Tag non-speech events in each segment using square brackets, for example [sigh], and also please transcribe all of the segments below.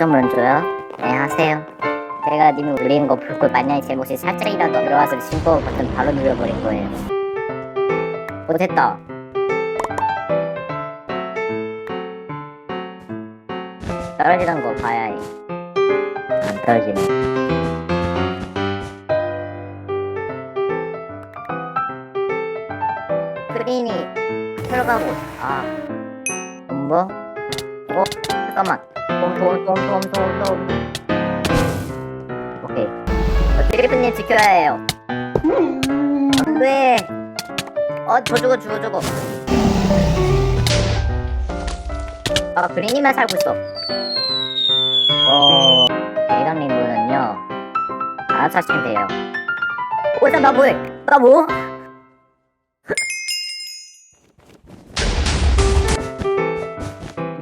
줘요? 네 하세요 제가 님이 울리는 거 불고 만약에 제 몫이 살짝이라도 들어와서 신고 버튼 바로 눌러버릴 거예요 오 됐다 떨어지던 거 봐야 해. 안 떨어지네 스크린이 들어가고 아 공부? 어? 잠깐만 돔돔돔돔돔돔 오케이. 어, 드리프님 지켜야 해요. 안돼 어 저 저거 저거 저거 아 그린이만 살고 있어. 어 림보는요. 알아서 하시면 돼요. 오자 나 뭐해? 나 뭐? [laughs]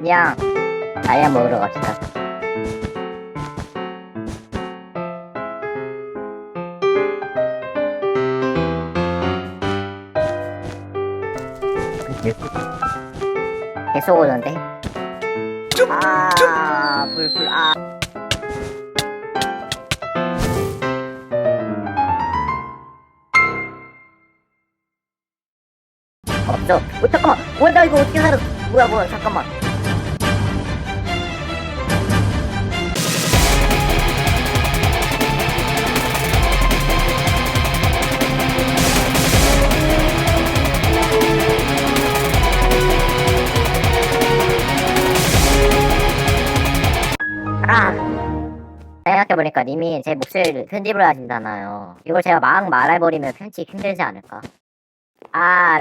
그냥 다이아 먹으러 갑시다. 계속 오는데? 아 불불 아. 없어. 어 잠깐만. 뭐야 이거 어떻게 살아 뭐야 뭐야 잠깐만 생각해보니까 님이 제 목소리를 편집을 하신다나요 이걸 제가 막 말해버리면 편집 힘들지 않을까 아